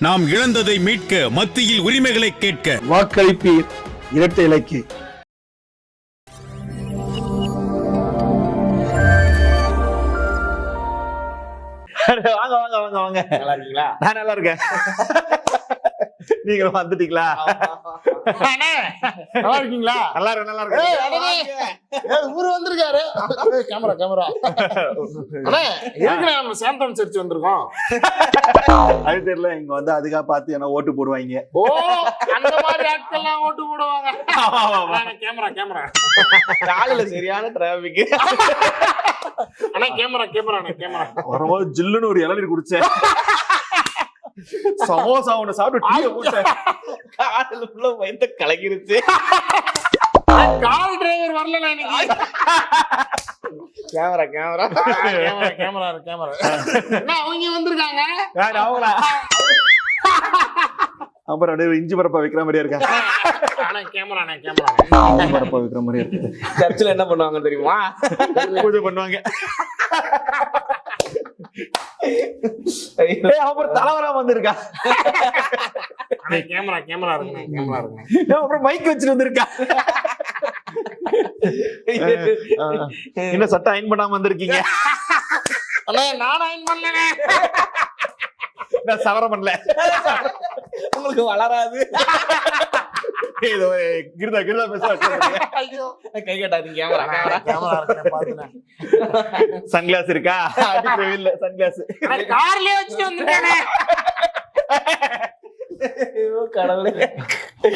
நாம் இழந்ததை மீட்க மத்தியில் உரிமைகளை கேட்க. வாக்களிப்பீர் இரட்டை இலக்கு. வாங்க வாங்க வாங்க வாங்க. நல்லா இருக்கீங்களா? நான் நல்லா இருக்கேன். நீங்க வந்துட்டீங்களா? அண்ணே, நல்லா இருக்கீங்களா? நல்லா இருக்கு நல்லா இருக்கு இவரு வந்திருக்காரு. கேமரா கேமரா அண்ணே எதுக்குண்ணே நம்ம சாந்தம் சர்ச் வந்திருக்கோம்? அது தெரியல இங்க வந்து அதுக்காக பார்த்து என்ன ஓட்டு போடுவாங்க. ஓ அந்த மாதிரி ஆட்கள்லாம் ஓட்டு போடுவாங்க. அண்ணே, கேமரா கேமரா காலையில சரியான டிராபிக் அண்ணா கேமரா கேமரா அண்ணே கேமரா வரும்போது ஜில்லுன்னு ஒரு இளநீர் குடிச்சேன். சமோசா ஒண்ணு சாப்பிட்டு ஃபுல்லா வயித்த கலக்கிருச்சு கால் டிரைவர் வரல இன்னைக்கு. Camera camera. Camera camera camera. அவங்க வந்திருக்காங்க. யார் அவங்களா? அப்புறம் அப்படியே இஞ்சி பரப்பா வைக்கிற மாதிரியா இருக்கா? அண்ணா கேமரா கேமரா. இஞ்சி பரப்பா வைக்கிற மாதிரியா இருக்கு. சர்ச்சில் என்ன பண்ணுவாங்க தெரியுமா? பூஜை பண்ணுவாங்க. அப்புறம் தலைவரா வந்திருக்கா? அண்ணே கேமரா கேமரா இருக்குண்ணே கேமரா இருக்குண்ணே. ஏய், அப்புறம் மைக் வச்சுட்டு வந்திருக்கா? என்ன சட்டை அயன் பண்ணாம வந்திருக்கீங்க? அண்ணே நான் அயன் பண்ணலண்ணே. நான் சவரம் பண்ணல. உங்களுக்கு வளராது. ஏதோ கிருதா கிருதா பேச கை கட்டாதீங்க கேமரா கேமரா. சன்கிளாஸ் இருக்கா? இல்ல சன்கிளாஸ் அண்ணே, கார்லயே வச்சுட்டு வந்துட்டேனே கடவுளே.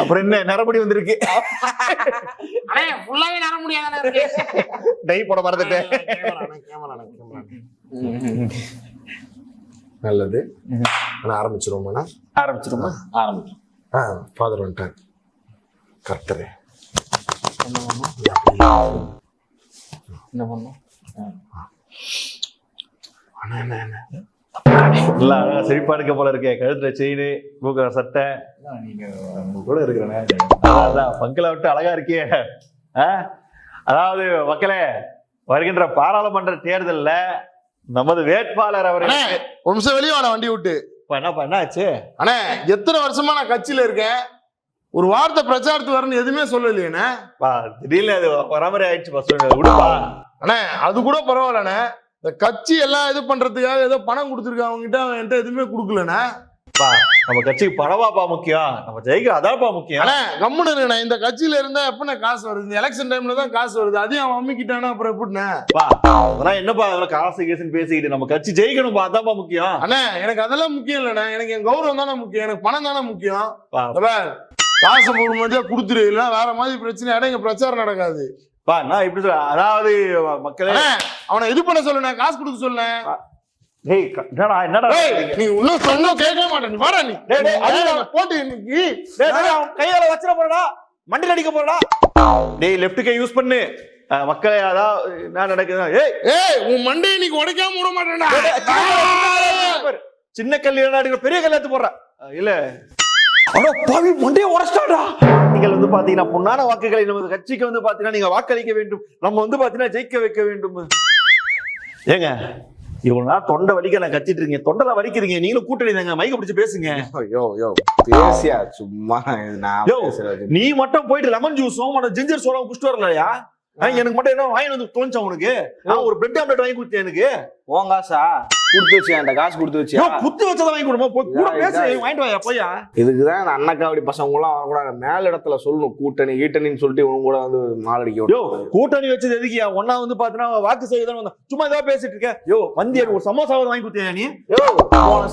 அப்புறம் என்ன நரபடி வந்திருக்கு. ஃபுல்லாவே டை போட மறந்துட்டேன். நல்லது. நான் ஆரம்பிச்சிருவோமாண்ணா? ஆரம்பிச்சிருமா ஆரம்பிக்கும் ஆ ஃபாதர் வந்துட்டார். கர்த்தரே என்ன பண்ணும் அண்ணா என்ன என்ன நல்லா அழகா செழிப்பா இருக்க போல இருக்கே கழுத்துல செயின் மூக்க சட்டை நீங்க உங்க கூட இருக்கிறேனே அதான், பங்கல விட்டு அழகா இருக்கியே ஆ? அதாவது மக்களே வருகின்ற பாராளுமன்ற தேர்தல்ல நமது வேட்பாளர் அவர் நிமிஷம் வெளியே வண்டி விட்டு என்னப்பா என்ன ஆச்சு அண்ணே எத்தனை வருஷமா நான் கட்சியில இருக்கேன் ஒரு வார்த்தை பிரச்சாரத்துக்கு வரணும் எதுவுமே சொல்லலையேண்ணே. திடீர்னு அது வராமரி ஆயிடுச்சு விடுப்பா. அண்ணே அது கூட பரவாயில்லண்ணே. இந்த கட்சி எல்லாம் இது பண்றதுக்காக ஏதோ பணம் கொடுத்துருக்காங்க அவங்க கிட்ட அவன் என்கிட்ட எதுவுமே கொடுக்கலண்ணே. நம்ம கட்சிக்கு பணமாப்பா முக்கியம். நம்ம ஜெயிக்க அதான்ப்பா முக்கியம். அண்ணே கம்முன்னு இந்த கட்சியில இருந்தா எப்பண்ணே காசு வருது? இந்த எலெக்ஷன் டைம்ல தான் காசு வருது. அதையும் அவன் அம்மிக்கிட்டானா அப்புறம் எப்படிண்ணே? அதெல்லாம் என்னப்பா அதெல்லாம் காசு கேசுன்னு பேசிக்கிட்டு நம்ம கட்சி ஜெயிக்கணும்பா அதான்ப்பா முக்கியம். அண்ணே எனக்கு அதெல்லாம் முக்கியம் இல்லைண்ணே. எனக்கு என் கௌரவம் தானே முக்கியம். எனக்கு பணம் தானே முக்கியம். காசு மாதிரியா கொடுத்துரு இல்ல வேற மாதிரி பிரச்சனை இடம் இங்க பிரச்சாரம் நடக்காது பா நான் இப்படி சொல்ல அதாவது மக்களே அவனை இது பண்ண சொல்லுண்ணே காசு கொடுக்க சொல்லுண்ணே டேய் என்னடா என்னடா நீ இன்னும் சொன்னா கேட்கவே மாட்டேன் வாடா நீ டேய், போட்டு இன்னைக்கு டேய், அவன் கையால வச்சிட போறடா மண்டில அடிக்க போறடா டேய் லெஃப்ட் கை யூஸ் பண்ணு மக்களே அதாவது என்ன நடக்குது ஏய் ஏய் உன் மண்டையை நீ உடைக்காம விட மாட்டேன்டா சின்ன கல் என்ன அடிக்கிற பெரிய கல் எடுத்து போடுற இல்ல அடோ பாவி மண்டைய உடைச்சிட்டாடா நீங்கள் வந்து பாத்தீங்கன்னா பொன்னான வாக்குகளை நமது கட்சிக்கு வந்து பாத்தீங்கன்னா நீங்க வாக்களிக்க வேண்டும். நம்ம வந்து பாத்தீங்கன்னா ஜெயிக்க வைக்க வேண்டும். ஏங்க இவ்வளவு நாள் தொண்டை வலிக்க நான் கத்திட்டு இருக்கீங்க. தொண்டை வலிக்கிறீங்க. நீங்களும் கூட்டணி தாங்க. மைக்க பிடிச்சு பேசுங்க. யோ யோ பேசியா? சும்மா யோ, நீ மட்டும் போயிட்டு லெமன் ஜூஸும் ஜிஞ்சர் சோடாவும் குடிச்சிட்டு வரலையா? ஆ, எனக்கு மட்டும் என்ன வாங்கி வந்து தோணுச்சா உனக்கு? நான் ஒரு பிரெட் ஆம்லெட் வாங்கி கொடுத்தேன் எனக்கு. உன் காசா கொடுத்து வச்சியா? என்கிட்ட காசு கொடுத்து யோ, வச்சியா குத்து வச்சதை வாங்கி கொடுமா போய் கூட பேசு. வாங்கிட்டு வாயா போயா. இதுக்குதான் இந்த அண்ணக்காவடி பசங்க எல்லாம் வரக்கூடாது. மேல் இடத்துல சொல்லணும். கூட்டணி கீட்டணின்னு சொல்லிட்டு இவங்க கூட வந்து மாலடிக்க யோ கூட்டணி வச்சது எதுக்கியா ஒன்னா வந்து பாத்தீங்கன்னா வாக்கு செய்ய தான் வந்தேன். சும்மா ஏதாவது பேசிட்டு இருக்க. யோ வந்து ஒரு சமோசாவது வாங்கி கொடுத்தியா நீ? யோ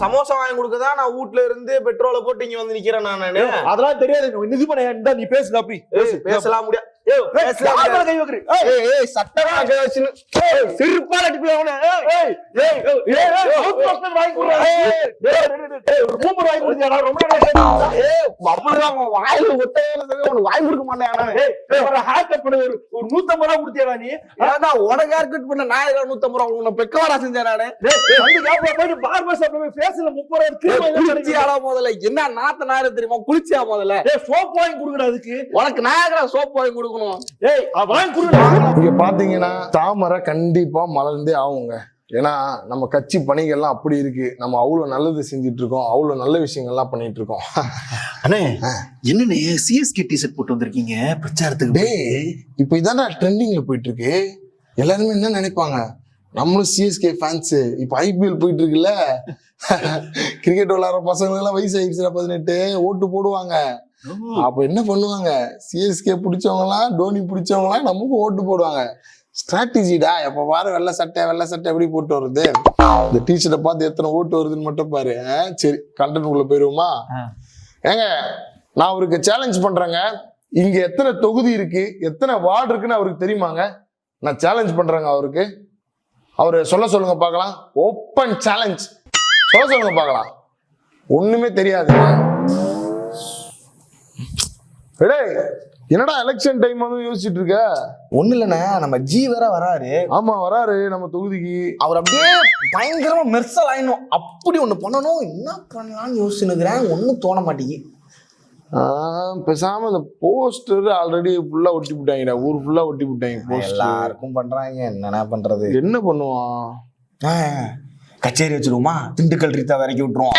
சமோசா வாங்கி கொடுக்கதான் நான் வீட்ல இருந்து பெட்ரோலை போட்டு இங்க வந்து நிக்கிறேன் நானு அதெல்லாம் தெரியாது. இது பண்ண நீ பேசுல அப்படி. பேசலாம் முடியாது உன் வாயில வாங்கி கொடுக்க மாட்டேன் ஒரு நூத்தம்பது ரூபா கொடுத்தியாடா நீ? உனக்கு ஹேர் கட் பண்ண நான் ஏதோ நூத்தம்பது ரூபா உன்னை பெக்கவாரா செஞ்சேன் நானு போயிட்டு போய் முப்பது ரூபா? குளிச்சியாடா முதல்ல என்ன நாத்த நாரு தெரியுமா குளிச்சியா முதல்ல soap வாங்கி கொடுங்கடா அதுக்கு. உனக்கு நான் சோப் வாங்கி கொடுக்கணும் ஏய், வாங்கி. இங்க பாத்தீங்கன்னா தாமரை கண்டிப்பா மலர்ந்தே ஆகுங்க. ஏன்னா நம்ம கட்சி பணிகள்லாம் அப்படி இருக்கு. நம்ம அவ்வளோ நல்லது செஞ்சுட்டு இருக்கோம் அவ்வளோ நல்ல விஷயங்கள்லாம் பண்ணிட்டு இருக்கோம் அண்ணே என்னண்ணே சிஎஸ்கே டிஷர்ட் போட்டு வந்திருக்கீங்க? பிரச்சாரத்துக்கு டேய் இப்போ இதான்டா ட்ரெண்டிங்ல போயிட்டு இருக்கு எல்லாருமே என்ன நினைப்பாங்க? நம்மளும் சிஎஸ்கே ஃபேன்ஸ் இப்போ ஐபிஎல் போயிட்டு இருக்குல்ல கிரிக்கெட் விளையாடுற பசங்களுக்கு எல்லாம் வயசு ஆயிடுச்சுல பதினெட்டு. ஓட்டு போடுவாங்க. அப்ப என்ன பண்ணுவாங்க? சிஎஸ்கே பிடிச்சவங்களாம் டோனி பிடிச்சவங்களாம் நமக்கு ஓட்டு போடுவாங்க. ஸ்ட்ராட்டஜிடா? எப்ப பாரு வெள்ளை சட்டை வெள்ளை சட்டை எப்படி போட்டு வருது? இந்த டிஷர்ட்டை பார்த்து எத்தனை ஓட்டு வருதுன்னு மட்டும் பாரு. சரி கண்டென்ட் உள்ள போயிருவோமா ஏங்க நான் அவருக்கு சேலஞ்ச் பண்றேங்க. இங்க எத்தனை தொகுதி இருக்கு? எத்தனை வார்டு இருக்குன்னு அவருக்கு தெரியுமாங்க? நான் சேலஞ்ச் பண்றேங்க அவருக்கு. அவரு சொல்ல சொல்லுங்க பார்க்கலாம். ஓப்பன் சேலஞ்ச் சொல்ல சொல்லுங்க பார்க்கலாம். ஒண்ணுமே தெரியாதுங்க. டேய், என்னடா எலெக்ஷன் டைம் வந்து யோசிச்சுட்டு இருக்க ஒண்ணு இல்லண்ணே நம்ம ஜி வேற வராரு. ஆமா வராரு நம்ம தொகுதிக்கு. அவர் அப்படியே பயங்கரமா மெர்சல் ஆயிடணும். அப்படி ஒண்ணு பண்ணணும். என்ன பண்ணலாம்னு யோசிச்சுனுக்குறேன் ஒண்ணும் தோண மாட்டேங்குது. ஆஹ், பேசாம இந்த போஸ்டர் ஆல்ரெடி ஃபுல்லா ஒட்டி விட்டாங்கடா ஊர் ஃபுல்லா ஒட்டி விட்டாங்க எல்லாருக்கும் பண்றாங்க. என்னண்ணே பண்றது? என்ன பண்ணுவான்? ஆ, கச்சேரி வச்சிருவோமா? திண்டுக்கல் ரீத்தா இறக்கி விட்டுருவோம்.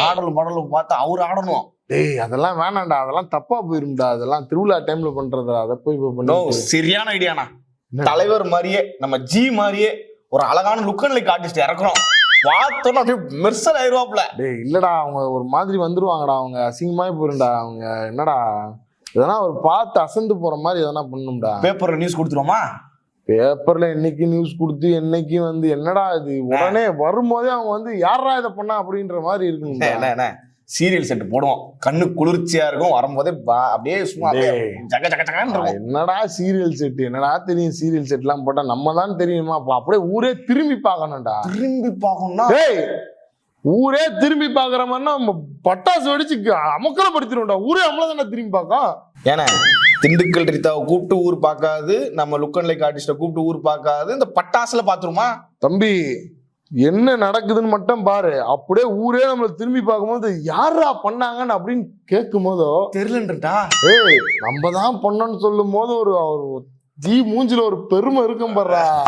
ஆடலும் பாடலும் பார்த்து அவர் ஆடணும். டேய் அதெல்லாம் வேணாம்டா. அதெல்லாம் தப்பா போயிரும்டா. அதெல்லாம் திருவிழா டைம்ல பண்றதா அதை போய் இப்ப நோ பண்ணி சரியான ஐடியாண்ணா? தலைவர் மாதிரியே நம்ம ஜி மாதிரியே ஒரு அழகான லுக் அண்ட் லைக் ஆர்டிஸ்ட் இறக்குறோம் பார்த்தோன்னா அப்படியே மெர்சல் ஆயிடுவாப்ல டேய் இல்லடா. அவங்க ஒரு மாதிரி வந்துருவாங்கடா. அவங்க அசிங்கமாய் போயிரும்டா. அவங்க என்னடா? இதெல்லாம் அவர் பார்த்து அசந்து போற மாதிரி எதனா பண்ணணும்டா பேப்பர்ல நியூஸ் கொடுத்துருவோமா? பேப்பர்ல என்னைக்கு நியூஸ் கொடுத்து என்னைக்கு வந்து என்னடா இது? உடனே வரும்போதே அவங்க வந்து யாரா இதை பண்ணா? அப்படின்ற மாதிரி என்ன? சீரியல் செட் போடுவோம். கண்ணு குளிர்ச்சியா இருக்கும். வரும்போதே அப்படியே சும்மா அப்படியே டேய். ஜக ஜக ஜகன்னு இருக்கும். என்னடா சீரியல் செட் என்னடா தெரியும் சீரியல் செட்லாம் போட்டா? நம்ம தான் தெரியுமா? அப்ப அப்படியே ஊரே திரும்பி பார்க்கணும்டா. திரும்பி பார்க்கணும்னா? ஊரே திரும்பி பாக்குற மாதிரினா நம்ம பட்டாசு வெடிச்சு அமக்கலப்படுத்திடும்டா. ஊரே நம்மள தானே திரும்பி பார்க்கும் ஏன்னா திண்டுக்கல் ரீதாவை கூப்பிட்டு ஊர் பார்க்காது. நம்ம லுக் அண்ட் லைக் ஆர்டிஸ்ட கூப்பிட்டு ஊர் பார்க்காது. இந்த பட்டாசுல பாத்துருமா தம்பி என்ன நடக்குதுன்னு மட்டும் பாரு. அப்படியே ஊரே நம்மள திரும்பி பார்க்கும்போது யாரா பண்ணாங்கன்னு அப்படின்னு கேட்கும் போதோ தெரியலன்றா? ஏய் நம்ம தான் பண்ணோம்னு சொல்லும் போது ஒரு ஒரு ஜீ மூஞ்சில ஒரு பெருமை இருக்கும் பாருடா.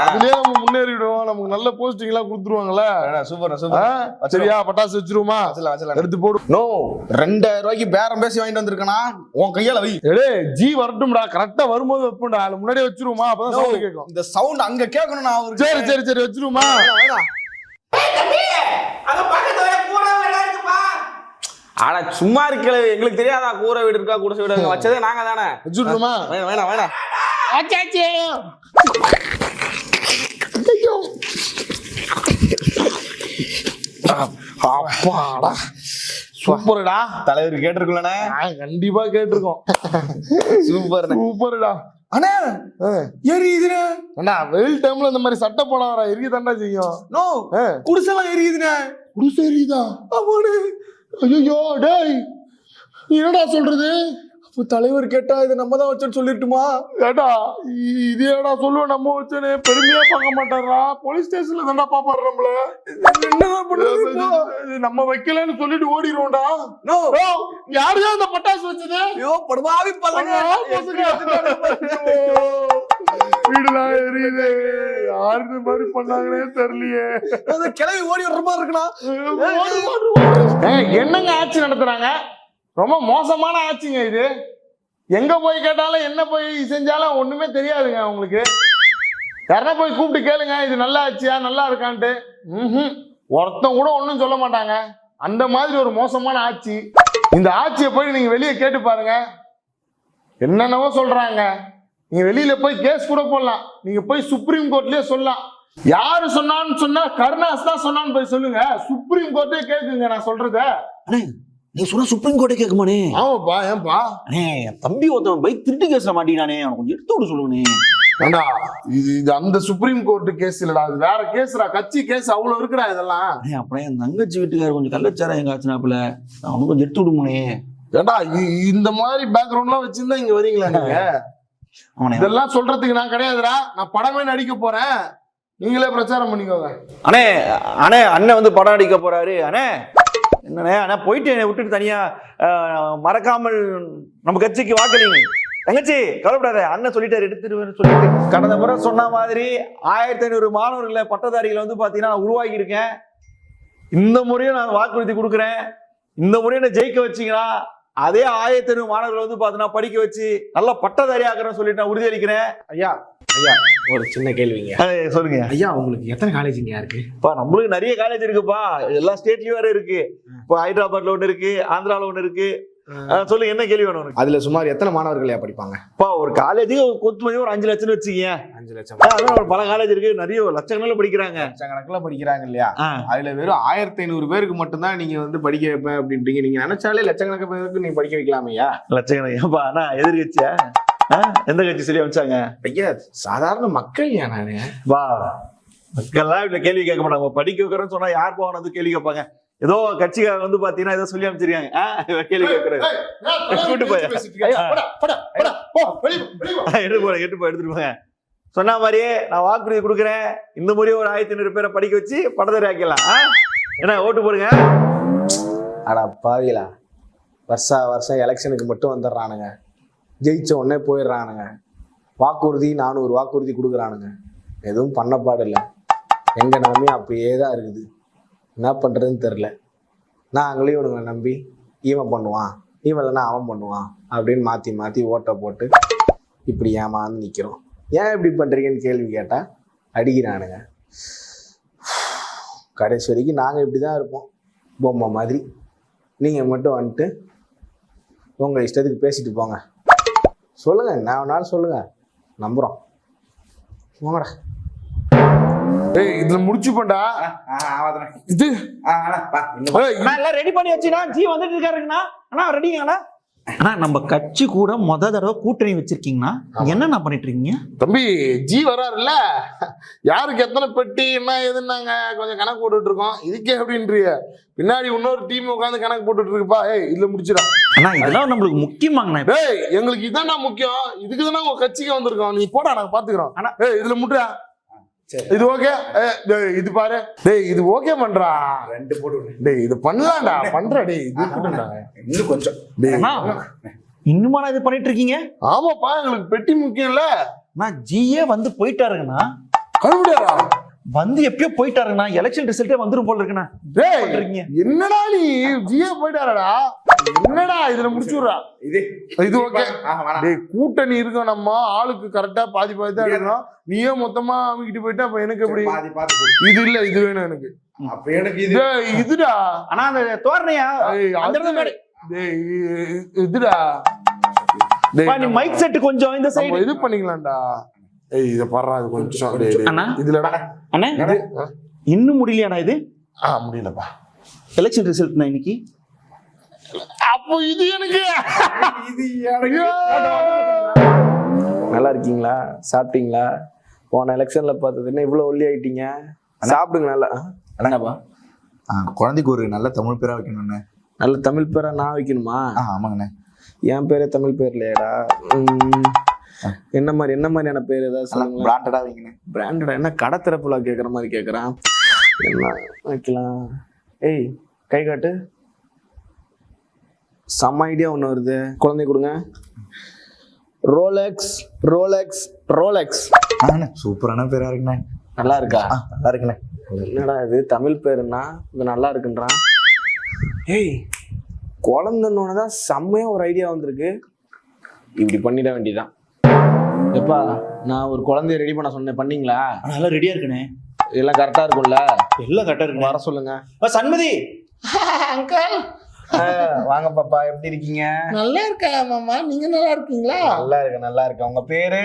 அதுலயே நம்ம முன்னேறிடுவோம். நமக்கு நல்ல போஸ்டிங் எல்லாம் கொடுத்துருவாங்கல்ல? சூப்பர்? சூப்பர் சரியா பட்டாசு வச்சிருவோமா? வச்சலாம் எடுத்து போடு. நோ ரெண்டாயிரம் ரூபாய்க்கு பேரம் பேசி வாங்கிட்டு வந்திருக்கனா? உன் கையால வை. எடே ஜி வரட்டும்டா. கரெக்டா வரும்போது வைப்போம்டா. அது முன்னாடியே வச்சிருவோமா? அப்பதான் No, சவுண்ட் கேட்கும். இந்த சவுண்ட் அங்க கேட்கணும் நான் சரி சரி சரி வச்சிருவோமா. அட சும்மா இருக்கல. எங்களுக்கு தெரியாதா? கூரை வீடு இருக்கா குடிசை வீடு வச்சதே நாங்க தானே. வச்சிருவோமா வேணாம் வேணாம். வேணாம் அப்பாடா. சூப்பர்டா. தலைவர் கேட்டிருக்கலண்ணே கண்டிப்பா கேட்டிருக்கோம். சூப்பர் சூப்பர்டா. அண்ணா எரியுதுண்ணே ஏண்டா வெயில் டைம்ல இந்த மாதிரி சட்டை போட வர எரிய தாண்டா செய்யும். நோ. குடிசெல்லாம் எரியுதுண்ணே. குடிசை எரியுதா? ஐயோ டேய். என்னடா சொல்றது? தலைவர் கேட்டா இது நம்ம தான் வச்சோன்னு சொல்லிட்டுமா ஏடா இது ஏடா சொல்லுவோம் நம்ம வச்சனே பெருமையா பார்க்க மாட்டாரா போலீஸ் ஸ்டேஷன்ல தாண்டா பாப்பாரு நம்மள. என்னதான்? இது நம்ம வைக்கலன்னு சொல்லிட்டு ஓடிடுவோம்டா. யாருயா அந்த பட்டாசு வச்சது? ஐயோ படுபாவி பசங்க. வீடுலாம் எரியுது. யாரு இந்த மாதிரி பண்ணாங்கன்னே தெரியலையே. அந்த கிளவி ஓடி வர்ற மாதிரி இருக்குண்ணா. என்னங்க ஆட்சி நடத்துறாங்க? ரொம்ப மோசமான ஆட்சிங்க இது. எங்க போய் கேட்டாலும் என்ன போய் செஞ்சாலும் ஒண்ணுமே தெரியாதுங்க உங்களுக்கு. யாரா போய் கூப்பிட்டு கேளுங்க இது நல்லா ஆச்சியா நல்லா இருக்கான்ட்டு. ம் ஒருத்தன் கூட ஒன்றும் சொல்ல மாட்டாங்க. அந்த மாதிரி ஒரு மோசமான ஆட்சி இந்த ஆட்சியை போய் நீங்க வெளியே கேட்டு பாருங்க. என்னென்னவோ சொல்றாங்க. நீங்க வெளியில போய் கேஸ் கூட போடலாம். நீங்க போய் சுப்ரீம் கோர்ட்லயே சொல்லலாம். யாரு சொன்னான்னு சொன்னா கருணாஸ் தான் சொன்னான்னு போய் சொல்லுங்க. சுப்ரீம் கோர்ட்டே கேக்குங்க நான் சொல்றத. நீ சொன்ன சுப்ரீம் கோர்ட்டே கேட்குமானே? ஆமாப்பா ஏன்பா? அண்ணே என் தம்பி ஒருத்தன் பைக் திருட்டு கேஸ்ல மாட்டினானே அவனை கொஞ்சம் எடுத்து விட சொல்லுங்கண்ணே. ஏண்டா இது இது அந்த சுப்ரீம் கோர்ட் கேஸ் இல்லடா அது வேற கேஸ்டா கட்சி கேஸ் அவ்வளவு இருக்குடா இதெல்லாம். அப்படியே என் தங்கச்சி வீட்டுக்காரர் கொஞ்சம் கள்ளச்சாரம் எங்க ஆச்சுனாப்புல அவனுக்கு கொஞ்சம் எடுத்து விடுமுனே ஏண்டா இந்த மாதிரி பேக்ரவுண்ட்லாம் வச்சிருந்தா இங்க வரீங்களா நீங்க? அவனை இதெல்லாம் சொல்றதுக்கு நான் கிடையாதுடா. நான் படமே நடிக்க போறேன். நீங்களே பிரச்சாரம் பண்ணிக்கோங்க. அண்ணே அண்ணே அண்ணன் வந்து படம் அடிக்க போறாரு. அண்ணே என்னண்ணே ஆனால் போயிட்டு என்னை விட்டுட்டு தனியா மறக்காமல் நம்ம கட்சிக்கு வாக்களிங்க தங்கச்சி கவலைப்படாத அண்ணன் சொல்லிட்டாரு எடுத்துருவேன்னு சொல்லிட்டு. கடந்த முறை சொன்ன மாதிரி ஆயிரத்தி ஐநூறு மாணவர்களை பட்டதாரிகளை வந்து பார்த்தீங்கன்னா நான் உருவாக்கி இருக்கேன் இந்த முறையும் நான் வாக்குறுதி கொடுக்குறேன். இந்த முறையும் நான் ஜெயிக்க வச்சீங்கன்னா அதே ஆயிரத்தி ஐநூறு மாணவர்களை வந்து பார்த்தீங்கன்னா படிக்க வச்சு நல்லா பட்டதாரி ஆக்குறேன்னு சொல்லிட்டு நான் உறுதியளிக்கிறேன் ஐயா ஐயா ஒரு சின்ன கேள்விங்க. சொல்லுங்க. ஐயா உங்களுக்கு எத்தனை காலேஜுங்க இருக்கு? இப்ப நம்மளுக்கு நிறைய காலேஜ் இருக்குப்பா. எல்லா ஸ்டேட்லயும் வேற இருக்கு. இப்போ ஹைதராபாத்ல ஒண்ணு இருக்கு ஆந்திரால ஒண்ணு இருக்கு. சொல்லுங்க என்ன கேள்வி வேணும் உனக்கு? அதுல சுமார் எத்தனை மாணவர்களையா படிப்பாங்க? அப்பா ஒரு காலேஜுக்கு கொத்துமதி ஒரு அஞ்சு லட்சம்னு வச்சுக்கீங்க அஞ்சு லட்சம். பல காலேஜ் இருக்கு. நிறைய லட்சக்கணக்கில் படிக்கிறாங்க. லட்சக்கணக்கில் படிக்கிறாங்க இல்லையா. அதுல வெறும் ஆயிரத்தி ஐநூறு பேருக்கு மட்டும்தான் நீங்க வந்து படிக்க வைப்பேன் அப்படின்றீங்க. நீங்க நினைச்சாலே லட்சக்கணக்கு பேருக்கு நீங்க படிக்க வைக்கலாமையா லட்சக்கணக்கு ஏப்பா அண்ணா எதிர்கட்சியா? எந்த கட்சி சரி அமைச்சாங்க? ஐயா சாதாரண மக்கள் ஏன் நானு. வா. மக்கள்லாம் இப்ப கேள்வி கேட்க மாட்டாங்க. படிக்க வைக்கிறேன்னு சொன்னா யார் வந்து கேள்வி கேட்பாங்க. ஏதோ கட்சிக்காரங்க வந்து பாத்தீங்கன்னா ஏதோ சொல்லி அமைச்சிருக்காங்க. கேள்வி கேட்கறது கூட்டு போய். எடுத்து போறேன் எடுத்து போய் எடுத்துட்டு போங்க. சொன்ன மாதிரியே நான் வாக்குறுதி கொடுக்குறேன். இந்த முறையும் ஒரு ஆயிரத்தி ஐநூறு பேரை படிக்க வச்சு படத்தறி ஆக்கிடலாம்? என்ன ஓட்டு போடுங்க. அடா பாவிலா வருஷா வருஷம் எலெக்ஷனுக்கு மட்டும் வந்துடுறானுங்க. ஜெயிச்ச உடனே போயிடுறானுங்க. வாக்குறுதி நானூறு வாக்குறுதி கொடுக்குறானுங்க. எதுவும் பண்ண பாடில்லை. எங்கள் நிலமையும் அப்படியே தான் இருக்குது. என்ன பண்ணுறதுன்னு தெரில நாங்களே இவனுங்களை நம்பி இவன் பண்ணுவான் இவன் இல்லைன்னா அவன் பண்ணுவான் அப்படின்னு மாற்றி மாற்றி ஓட்டை போட்டு இப்படி ஏமாந்து நிற்கிறோம் ஏன் இப்படி பண்ணுறீங்கன்னு கேள்வி கேட்டால் அடிக்கிறானுங்க. கடைசி வரைக்கும் நாங்கள் இப்படி தான் இருப்போம். பொம்மை மாதிரி. நீங்கள் மட்டும் வந்துட்டு உங்கள் இஷ்டத்துக்கு பேசிட்டு போங்க. சொல்லுங்கள் என்ன வேணாலும் சொல்லுங்கள் நம்புகிறோம் போங்கடா ஏய் இதுல முடிச்சு பண்ணா இது நான் ரெடி பண்ணி வச்சுனா ஜி வந்துட்டு இருக்காருங்கண்ணா அண்ணா ரெடிங்கண்ணா அண்ணா நம்ம கட்சி கூட முத தடவை கூட்டணி வச்சிருக்கீங்கன்னா என்னண்ணா பண்ணிட்டு இருக்கீங்க தம்பி ஜி வராருல்ல? யாருக்கு எத்தனை பெட்டி என்ன ஏதுன்னாங்க கொஞ்சம் கணக்கு போட்டுட்டு இருக்கோம் இதுக்கே அப்படின்றிய. பின்னாடி இன்னொரு டீம் உட்காந்து கணக்கு போட்டுட்டு இருக்குப்பா ஏய் இதுல முடிச்சிடா. அண்ணா இதெல்லாம் நம்மளுக்கு முக்கியமாங்கண்ணா டேய் எங்களுக்கு இதான்டா முக்கியம். இதுக்கு தானே உங்க கட்சிக்கு வந்திருக்கோம். நீ போடா நாங்க பாத்துக்கிறோம். அண்ணா. ஏய் இதுல முட்டுடா. இது ஓகே டேய் இது பாரு. டேய் இது ஓகே பண்றா. ரெண்டு போட்டு டேய் இது பண்ணலாம்டா. பண்றா டேய் இது இருக்கட்டும்டா. இன்னும் கொஞ்சம். டேய். இன்னுமா இது பண்ணிட்டு இருக்கீங்க ஆமாப்பா எங்களுக்கு பெட்டி முக்கியம்ல. நான் ஜியே வந்து போயிட்டாருங்கண்ணா. கழுவிடாரா வந்து எப்பயோ போயிட்டாருங்கண்ணா. எலெக்ஷன் ரிசல்ட்டே வந்துரும் போல இருக்குண்ணா. டேய் என்னடா நீ? ஜியா போயிட்டாரடா. என்னடா இதுல முடிச்சுடுறா? இது. இது ஓகே. டேய் கூட்டணி இருக்கோம் நம்ம. ஆளுக்கு கரெக்டா பாதி பாதி தான் எடுக்கணும். நீயே மொத்தமா அமைக்கிட்டு போயிட்டா அப்ப எனக்கு எப்படி. இது இல்ல இது வேணும் எனக்கு. அப்ப எனக்கு இது. டேய் இதுடா. ஆனா அந்த தோரணையா? இதுடா. நீ மைக் செட் கொஞ்சம் இந்த சைடு இது பண்ணிக்கலாம்டா. இத பாடுறா அது கொஞ்சம். அண்ணா. இதுலடா. அண்ணா இது? இன்னும் முடியலையாண்ணா இது? ஆ முடியலப்பா. எலெக்ஷன் ரிசல்ட்னா இன்னைக்கு? அப்போ இது எனக்கு. ஐயோ! நல்லா இருக்கீங்களா? சாப்பிட்டீங்களா? போன எலெக்ஷன்ல பார்த்ததுன்னா இவ்வளவு ஒல்லி ஆயிட்டீங்க? சாப்பிடுங்க நல்லா. என்னப்பா குழந்தைக்கு ஒரு நல்ல தமிழ் பேரா வைக்கணும்னு. நல்ல தமிழ் பேரா நான் வைக்கணுமா? ஆ ஆமாங்கண்ணே. என் பேரே தமிழ் பேர் இல்லையாடா என்ன மாதிரி என்ன மாதிரியான பேர் ஏதாவது சொல்லுங்க பிராண்டடா வைங்கண்ணே பிராண்டடா என்ன கடை திறப்புல கேட்குற மாதிரி கேட்குறான் என்ன வைக்கலாம். ஏய் கை காட்டு. செம்ம ஐடியா ஒன்று வருது. குழந்தை கொடுங்க. ரோலெக்ஸ் ரோலெக்ஸ் ரோலெக்ஸ் சூப்பரான பேரா இருக்குண்ணே. நல்லா இருக்கா? நல்லா இருக்குண்ணே. என்னடா இது? தமிழ் பேருன்னா இது நல்லா இருக்குன்றான் ஏய் குழந்தைன்னு தான் செம்மையா ஒரு ஐடியா வந்திருக்கு. இப்படி பண்ணிட வேண்டியதான் எப்பா நான் ஒரு குழந்தைய ரெடி பண்ண சொன்னேன். பண்ணீங்களா? நல்லா ரெடியா இருக்குண்ணே எல்லாம் கரெக்டா இருக்கும்ல? எல்லாம் கரெக்டா இருக்கு வர சொல்லுங்க. சண்மதி! வாங்க பாப்பா எப்படி இருக்கீங்க? நல்லா இருக்கா மாமா. நீங்க நல்லா இருக்கீங்களா? நல்லா இருக்கு நல்லா இருக்கு உங்க பேரு?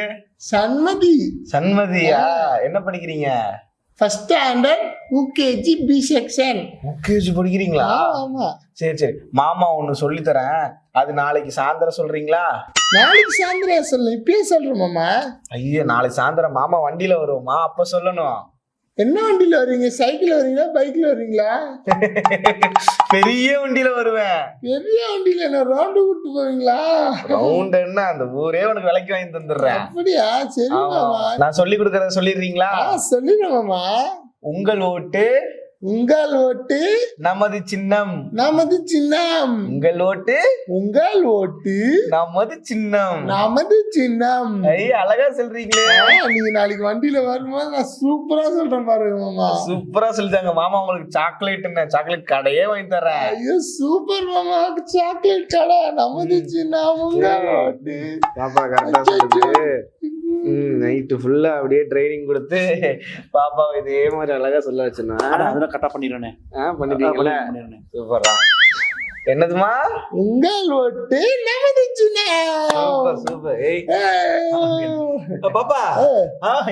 சண்மதி. சண்மதியா? என்ன படிக்கிறீங்க first standard UKG B section UKG படிக்கிறீங்களா? ஆமா. சரி சரி. மாமா ஒன்னு சொல்லி தரேன் அது நாளைக்கு சாயந்தரம் சொல்றீங்களா? நாளைக்கு சாயந்தரம் சொல்லு. இப்பயே சொல்றேன் மாமா. ஐயோ நாளைக்கு சாயந்தரம் மாமா வண்டியில வருவோமா? அப்ப சொல்லணும். என்ன வண்டியில வரீங்க சைக்கிள் வரீங்களா பைக்ல வரீங்களா பெரிய வண்டியில வருவேன். பெரிய வண்டியில என்ன ரவுண்டு கூட்டு போவீங்களா? ரவுண்ட் என்ன? அந்த ஊரே உனக்கு விலைக்கு வாங்கி தந்துடுறேன். அப்படியா? சரி நான் சொல்லி கொடுக்கறத சொல்லிடுறீங்களா? சொல்லிடுறேன் மாமா. உங்கள் ஓட்டு உங்கள் ஓட்டு நமது சின்னம். நமது சின்னம். உங்கள் ஓட்டு உங்கள் ஓட்டு நமது சின்னம். நமது சின்னம். ஐ அழகா சொல்றீங்களே. நீங்க நாளைக்கு வண்டியில வரும்போது நான் சூப்பரா சொல்றேன் பாருங்க மாமா. சூப்பரா சொல்லிட்டாங்க. மாமா உங்களுக்கு சாக்லேட் என்ன? சாக்லேட் கடையே வாங்கி தரேன். ஐயோ சூப்பர் மாமா. சாக்லேட் கடை. நமது சின்னம் உங்கள் ஓட்டு. பாப்பா கரெக்டா சொல்லுது. நைட்டு ஃபுல்லா அப்படியே ட்ரைனிங் கொடுத்து பாப்பா இதே மாதிரி அழகா சொல்ல வச்சுனா அதெல்லாம் கரெக்டா பண்ணிடுறேன். பண்ணிட்டீங்களா? சூப்பரா என்னதுமா? உங்கள் ஓட்டு நமது சூப்பர் சூப்பர். ஏய் ஏய். பாப்பா.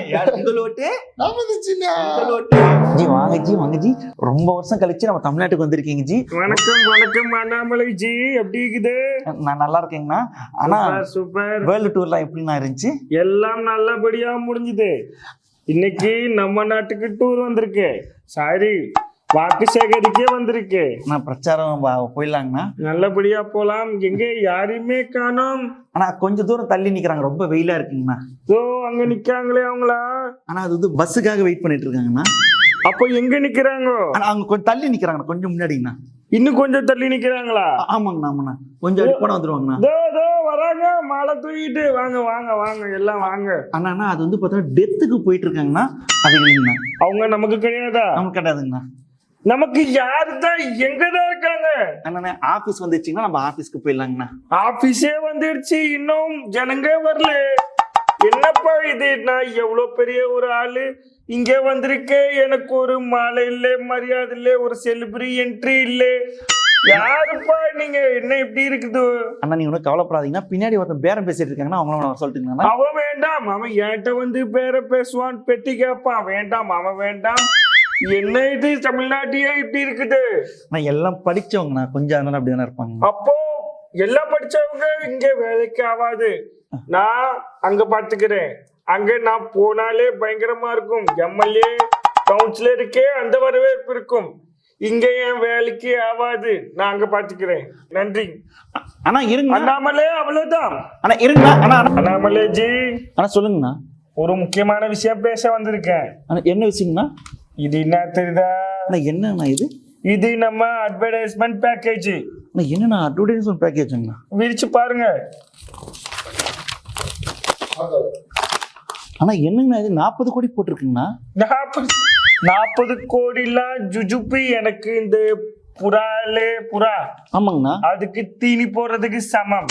யார் உங்கள் ஓட்டு நமது சின்னம் ஜி வாங்க ஜி வாங்க ஜி. ரொம்ப வருஷம் கழிச்சு நம்ம தமிழ்நாட்டுக்கு வந்திருக்கீங்க ஜி. வணக்கம் வணக்கம் அண்ணாமலை ஜி. எப்படி இருக்குது? நான் நல்லா இருக்கேங்கண்ணா. ஆனா சூப்பர் வேர்ல்டு டூர்லாம் எப்படிண்ணா இருந்துச்சு? எல்லாம் நல்லபடியா முடிஞ்சுது. இன்னைக்கு நம்ம நாட்டுக்கு டூர் வந்திருக்கு. சாரி. வாக்கு சேகரிக்க வந்திருக்கு. நான் பிரச்சாரம் போயிடலாங்கண்ணா. நல்லபடியா போலாம். எங்க யாரையுமே காணோம். ஆனா கொஞ்சம் தூரம் தள்ளி நிக்கிறாங்க. ரொம்ப வெயிலா இருக்குங்கண்ணா. ஓ அங்க நிக்காங்களே அவங்களா? ஆனா அது வந்து பஸ்ஸுக்காக வெயிட் பண்ணிட்டு இருக்காங்கண்ணா. அப்போ எங்க நிக்கிறாங்க? ஆனா அவங்க கொஞ்சம் தள்ளி நிக்கிறாங்கண்ணா. கொஞ்சம் முன்னாடிங்கண்ணா. இன்னும் கொஞ்சம் தள்ளி நிக்கிறாங்களா? ஆமாங்கண்ணா ஆமாண்ணா கொஞ்சம் அடி போனா வந்துருவாங்கண்ணா. வராங்க. மாலை தூக்கிட்டு. வாங்க வாங்க வாங்க. எல்லாம் வாங்க. ஆனா அண்ணா, அது வந்து பார்த்தா டெத்துக்கு போயிட்டு இருக்காங்கண்ணா. அது இல்லைங்கண்ணா. அவங்க நமக்கு கிடையாதா? நமக்கு கிடையாதுங்கண்ணா. நமக்கு யாரு தான் எங்கதான் இருக்காங்க? அண்ணா ஆபீஸ் வந்துச்சுங்கன்னா நம்ம ஆபீஸ்க்கு போயிடலாங்கண்ணா. ஆபீஸே வந்துடுச்சு இன்னும் ஜனங்க வரல. என்னப்பா இது? நான் எவ்வளவு பெரிய ஒரு ஆளு. இங்க வந்திருக்கேன் எனக்கு ஒரு மாலை இல்லை மரியாதை இல்லை ஒரு செலிபிரி என்ட்ரி இல்லை. யாருப்பா நீங்க? என்ன இப்படி இருக்குது? அண்ணா நீங்க ஒன்றும் கவலைப்படாதீங்கன்னா பின்னாடி ஒருத்தன் பேரம் பேசிட்டு இருக்காங்கன்னா அவங்கள நான் சொல்லிட்டுங்கண்ணா. அவன் வேண்டாம். அவன் என்கிட்ட வந்து பேர பேசுவான் பெட்டி கேட்பான். வேண்டாம். அவன் வேண்டாம். என்ன இது? தமிழ்நாட்டியே இப்படி இருக்குது. நான் எல்லாம் படிச்சவங்கண்ணா கொஞ்சம் அதனால அப்படி தானே இருப்பாங்க. அப்போ எல்லாம் படிச்சவங்க இங்க வேலைக்கு ஆகாது நான் அங்க பாத்துக்கிறேன். அங்க நான் போனாலே பயங்கரமா இருக்கும். எம்எல்ஏ கவுன்சிலருக்கே அந்த வரவேற்பு இருக்கும். இங்க என் வேலைக்கு ஆகாது நான் அங்க பாத்துக்கிறேன். நன்றி. அண்ணா இருங்க. அண்ணாமலே அவ்வளவுதான். இருங்கண்ணா அண்ணா அண்ணா. அண்ணாமலே ஜி அண்ணா சொல்லுங்கண்ணா. ஒரு முக்கியமான விஷயம் பேச வந்திருக்கேன். அண்ணா என்ன விஷயங்கண்ணா? இது என்ன தெரியுதா? அண்ணா என்னண்ணா இது? இது நம்ம அட்வர்டைஸ்மெண்ட் பேக்கேஜ் அண்ணா என்னண்ணா அட்வர்டைஸ்மெண்ட் பேக்கேஜுங்கண்ணா விரிச்சு பாருங்க. அண்ணா என்னங்கண்ணா இது? நாற்பது கோடி போட்டிருக்குங்கண்ணா. நாற்பது நாற்பது கோடிலாம் ஜுஜுப்பி எனக்கு இந்த புறாலே புறா. ஆமாங்கண்ணா. அதுக்கு தீனி போடுறதுக்கு சமம்.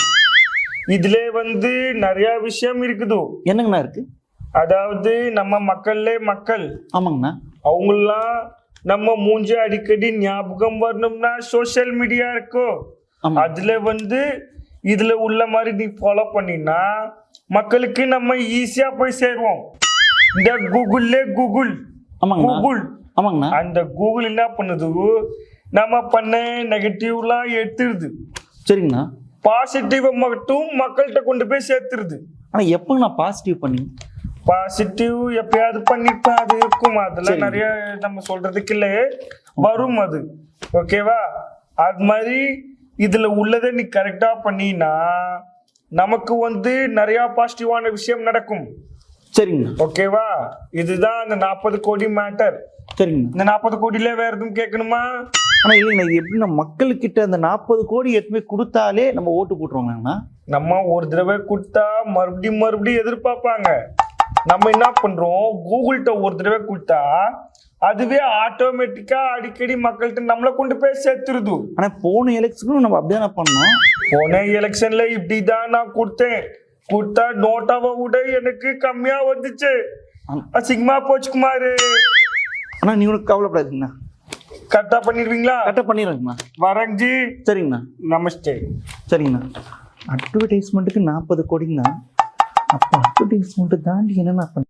இதுல வந்து நிறைய விஷயம் இருக்குது. என்னங்கண்ணா இருக்கு? அதாவது நம்ம மக்கள்ல மக்கள். ஆமாங்கண்ணா. அவங்கெல்லாம் நம்ம மூஞ்சி அடிக்கடி ஞாபகம் வரணும்னா சோஷியல் மீடியா இருக்கும் ஆமா. அதுல வந்து இதுல உள்ள மாதிரி நீ ஃபாலோ பண்ணினா மக்களுக்கு நம்ம ஈஸியா போய் சேருவோம். இந்த கூகுள்ல கூகுள். கூகுள். ஆமாங்கண்ணா. அந்த கூகுள் என்ன பண்ணுது? நம்ம பண்ண நெகட்டிவ்லாம் எடுத்துருது சரிங்கண்ணா. பாசிட்டிவ் மட்டும் மக்கள்கிட்ட கொண்டு போய் சேர்த்துருது. ஆனா எப்பங்கண்ணா பாசிட்டிவ் பண்ணி பாசிட்டிவ் எப்பயாவது பண்ணிப்பா அது இருக்கும். அதெல்லாம். நிறைய நம்ம சொல்றதுக்கு இல்ல வரும் அது. ஓகேவா அது மாதிரி இதுல உள்ளதை நீ கரெக்டா பண்ணினா நமக்கு வந்து நிறைய பாசிட்டிவான விஷயம் நடக்கும். சரிங்கண்ணா ஓகேவா இதுதான் அந்த நாற்பது கோடி மேட்டர் சரிங்கண்ணா இந்த நாற்பது கோடியில வேற எதுவும் கேட்கணுமா? ஆனா இல்லைங்கண்ணா இது எப்படின்னா மக்கள்கிட்ட அந்த நாற்பது கோடி எடுத்துமே கொடுத்தாலே நம்ம ஓட்டு போட்டுருவாங்கண்ணா நம்ம ஒரு தடவை கொடுத்தா மறுபடியும் மறுபடியும் எதிர்பார்ப்பாங்க. நம்ம என்ன பண்றோம்? கூகுள்கிட்ட ஒரு தடவை கொடுத்தா அதுவே ஆட்டோமேட்டிக்கா அடிக்கடி மக்கள்கிட்ட நம்மளை கொண்டு போய் சேர்த்துருது. ஆனா போன எலெக்ஷனும் நம்ம அப்படியே பண்ணோம். போன எலெக்ஷன்ல இப்படிதான் நான் கொடுத்தேன். கொடுத்தா நோட்டாவை விட எனக்கு கம்மியா வந்துச்சு. அசிங்கமா போச்சு குமாரு. ஆனா நீங்களும் கவலைப்படாதீங்கண்ணா. கரெக்டா பண்ணிடுவீங்களா? கரெக்டாக பண்ணிடுறேங்கண்ணா. வரஞ்சி சரிங்கண்ணா. நமஸ்தே சரிங்கண்ணா. அட்வர்டைஸ்மெண்ட்டுக்கு நாற்பது கோடிங்கண்ணா. அப்போ அப்படி சொல்லிட்டு தாண்டி என்னென்ன பண்ண